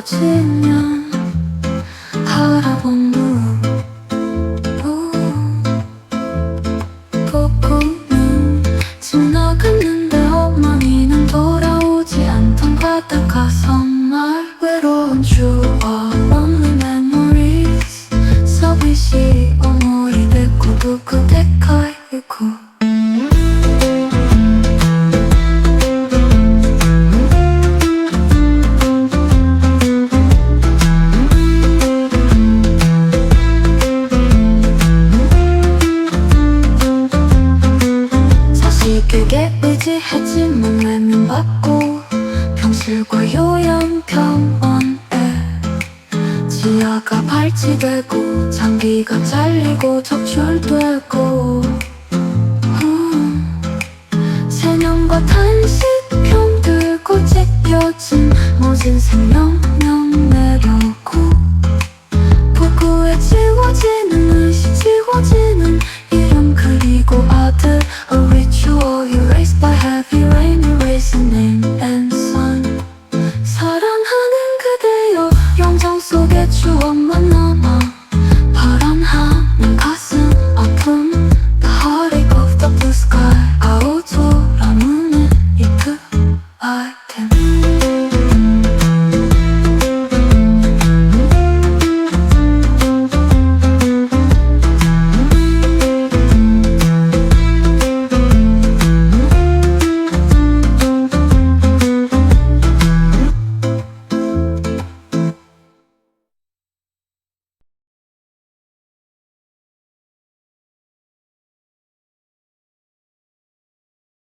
어두워지면 바라본 폭풍은 지나갔는데 어머니는 돌아오지 않던 바다가 정말 외로운 추 그게 의지했지만 나는 받고 평실과 요양 병원에 지하가 발치되고 장기가 잘리고 적출되고 음. 세명과 탄식병 들고 찢겨진 모진 생명명 내려고 복구에 지워지는 의식 지워지는 이름 그리고 아들 어리 Why happy rain erasing name and sun 사랑하는 그대여 영정 속에 추억만 남아